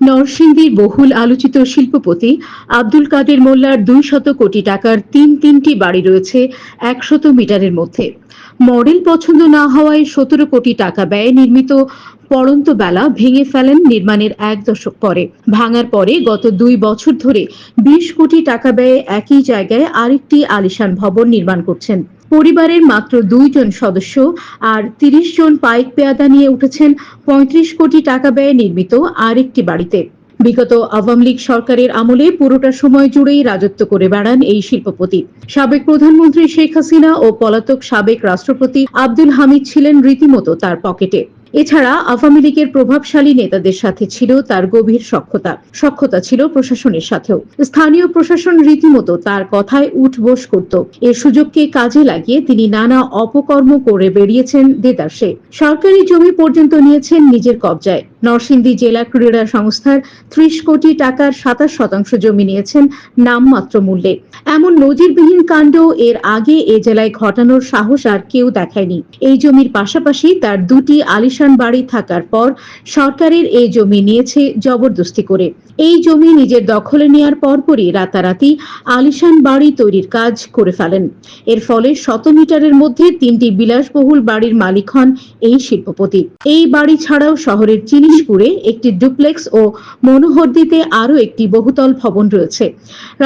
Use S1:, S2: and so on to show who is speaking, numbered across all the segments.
S1: নরসিংদীর বহুল আলোচিত শিল্পপতি আব্দুল কাদের মোল্লার দুই শত কোটি টাকার তিন তিনটি বাড়ি রয়েছে একশত মিটারের মধ্যে। মডেল পছন্দ না হওয়ায় সতেরো কোটি টাকা ব্যয়ে নির্মিত পড়ন্ত বেলা ভেঙে ফেলেন নির্মাণের এক দশক পরে। ভাঙার পরে গত দুই বছর ধরে বিশ কোটি টাকা ব্যয়ে একই জায়গায় আরেকটি আলিশান ভবন নির্মাণ করছেন। পরিবারের মাত্র দুইজন সদস্য আর তিরিশ জন পাইক পেয়াদা নিয়ে উঠেছেন পঁয়ত্রিশ কোটি টাকা ব্যয়ে নির্মিত আরেকটি বাড়িতে। বিগত আওয়ামী লীগ সরকারের আমলে পুরোটা সময় জুড়েই রাজত্ব করে বেড়ান এই শিল্পপতি। সাবেক প্রধানমন্ত্রী শেখ হাসিনা ও পলাতক সাবেক রাষ্ট্রপতি আব্দুল হামিদ ছিলেন রীতিমতো তার পকেটে। এছাড়া আওয়ামী লীগের প্রভাবশালী নেতাদের সাথে ছিল তার গভীর সক্ষতা। সক্ষতা ছিল প্রশাসনের সাথেও। স্থানীয় প্রশাসন রীতিমতো তার কথায় উঠ বস করত। এর সুযোগকে কাজে লাগিয়ে তিনি নানা অপকর্ম করে বেরিয়েছেন দেদাসে সরকারি জমি পর্যন্ত নিয়েছেন নিজের কবজায়। নরসিংদী জেলা ক্রীড়া সংস্থার ত্রিশ কোটি টাকার সাতাশ শতাংশ জমি নিয়েছেন নামমাত্র মূল্যে। এমন নজিরবিহীন কাণ্ড এর আগে এ জেলায় ঘটানোর সাহস আর কেউ দেখায়নি। এই জমির পাশাপাশি তার দুটি আলিশান বাড়ি থাকার পর সরকারের এই জমি নিয়েছে জবরদস্তি করে। এই জমি নিজের দখলে নেয়ার পরপরই রাতারাতি আলিশান বাড়ি তৈরির কাজ করে ফেলেন। এর ফলে শত মিটারের মধ্যে তিনটি বিলাসবহুল বাড়ির মালিক হন এই শিল্পপতি। এই বাড়ি ছাড়াও শহরের জিনিসপুরে একটি ডুপ্লেক্স ও মনোহরদিতে আরও একটি বহুতল ভবন রয়েছে।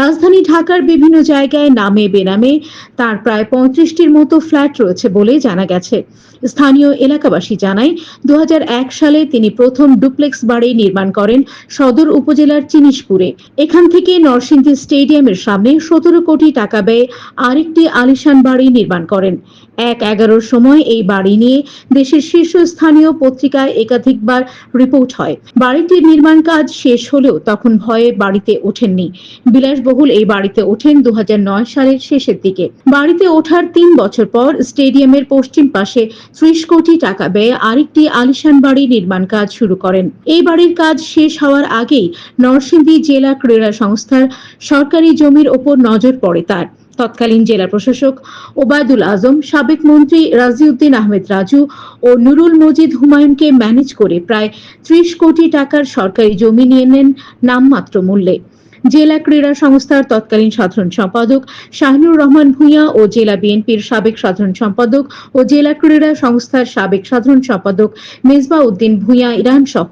S1: রাজধানী ঢাকার বিভিন্ন জায়গায় নামে বেনামে তার প্রায় পঁয়ত্রিশটির মতো ফ্ল্যাট রয়েছে বলে জানা গেছে। স্থানীয় এলাকাবাসী জানায় দু হাজার এক সালে তিনি প্রথম ডুপ্লেক্স বাড়ি নির্মাণ করেন সদর উপজেলার চিনিশপুরে এখান থেকে নরসিংদী স্টেডিয়ামের সামনে সতেরো কোটি টাকা ব্যয়ে আরেকটি আলিশান বাড়ি নির্মাণ করেন। এক এগারোর সময় এই বাড়ি নিয়ে দেশের শীর্ষস্থানীয় পত্রিকায় একাধিকবার রিপোর্ট হয়। বাড়িটির নির্মাণ কাজ শেষ হলেও তখন ভয়ে বাড়িতে ওঠেননি। বিলাসবহুল এই বাড়িতে ওঠেন দু হাজার নয় সালের শেষের দিকে। বাড়িতে ওঠার তিন বছর পর স্টেডিয়ামের পশ্চিম পাশে ত্রিশ কোটি টাকা ব্যয়ে আরেকটি আলিশান বাড়ি নির্মাণ কাজ শুরু করেন। এই বাড়ির কাজ শেষ হওয়ার আগেই নরসিংদী জেলা ক্রীড়া সংস্থার সরকারি জমির ওপর নজর পড়ে তার। তৎকালীন জেলা প্রশাসক ওবায়দুল আজম, সাবেক মন্ত্রী রাজিউদ্দিন আহমেদ রাজু ও নুরুল মজিদ হুমায়ুনকে ম্যানেজ করে প্রায় ত্রিশ কোটি টাকার সরকারি জমি নিয়ে নেন নামমাত্র মূল্যে। জেলা ক্রীড়া সংস্থার তৎকালীন সাধারণ সম্পাদক শাহিনুর রহমান ভূঁইয়া ও জেলা বিএনপির সাবেক সাধারণ সম্পাদক ও জেলা ক্রীড়া সংস্থার সাবেক সাধারণ সম্পাদক মেজবা উদ্দিন ভূঁইয়া ইরান সহ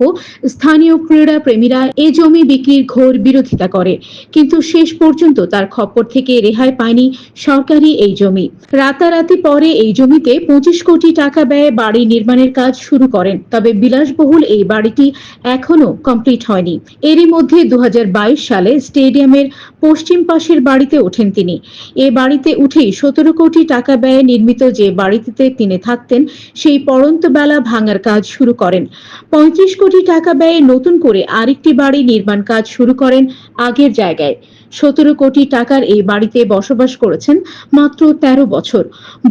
S1: স্থানীয় ক্রীড়া প্রেমীরা এ জমি বিক্রির ঘোর বিরোধিতা করে। কিন্তু শেষ পর্যন্ত তার খপ্পর থেকে রেহাই পায়নি সরকারি এই জমি। রাতারাতি পরে এই জমিতে পঁচিশ কোটি টাকা ব্যয়ে বাড়ি নির্মাণের কাজ শুরু করেন। তবে বিলাসবহুল এই বাড়িটি এখনও কমপ্লিট হয়নি। এরই মধ্যে দু হাজার বাইশ সালে স্টেডিয়ামের পশ্চিম পাশের বাড়িতে ওঠেন তিনি। এ বাড়িতে উঠেই সতেরো কোটি টাকা ব্যয়ে নির্মিত যে বাড়িতে তিনি থাকতেন, সেই পড়ন্ত বেলা ভাঙার কাজ শুরু করেন। পঁয়ত্রিশ কোটি টাকা ব্যয়ে নতুন করে আরেকটি বাড়ি নির্মাণ কাজ শুরু করেন আগের জায়গায়। সতেরো কোটি টাকার এই বাড়িতে বসবাস করেছেন মাত্র ১৩ বছর।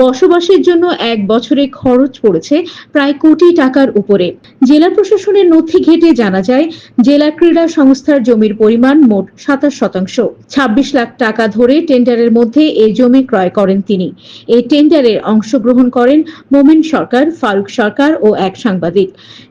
S1: বসবাসের জন্য এক বছরে খরচ পড়েছে প্রায় কোটি টাকার উপরে। জেলা প্রশাসনের নথি ঘেটে জানা যায়, জেলা ক্রীড়া সংস্থার জমির পরিমাণ মোট সাতাশ শতাংশ। ছাব্বিশ লাখ টাকা ধরে টেন্ডারের মধ্যে এই জমি ক্রয় করেন তিনি। এই টেন্ডারে অংশগ্রহণ করেন মোমিন সরকার, ফারুক সরকার ও এক সাংবাদিক।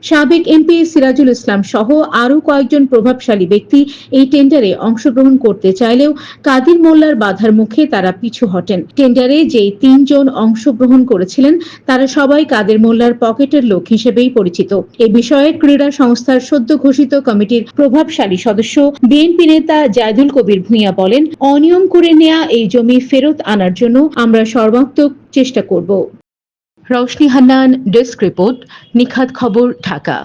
S1: সাবেক এমপি সিরাজুল ইসলাম সহ আরও কয়েকজন প্রভাবশালী ব্যক্তি এই টেন্ডারে অংশগ্রহণ করতে চাইলেও কাদির মোল্লার বাধার মুখে তারা পিছু হটেন। টেন্ডারে যেই তিনজন অংশগ্রহণ করেছিলেন, তারা সবাই কাদের মোল্লার পকেটের লোক হিসেবেই পরিচিত। এ বিষয়ে ক্রীড়া সংস্থার সদ্য ঘোষিত কমিটির প্রভাবশালী সদস্য বিএনপি নেতা জায়দুল কবির ভূঁইয়া বলেন, অনিয়ম করে নেয়া এই জমি ফেরত আনার জন্য আমরা সর্বাত্মক চেষ্টা করব। রওশনি হান্নান, ডেস্ক রিপোর্ট, নিখাত খবর, ঢাকা।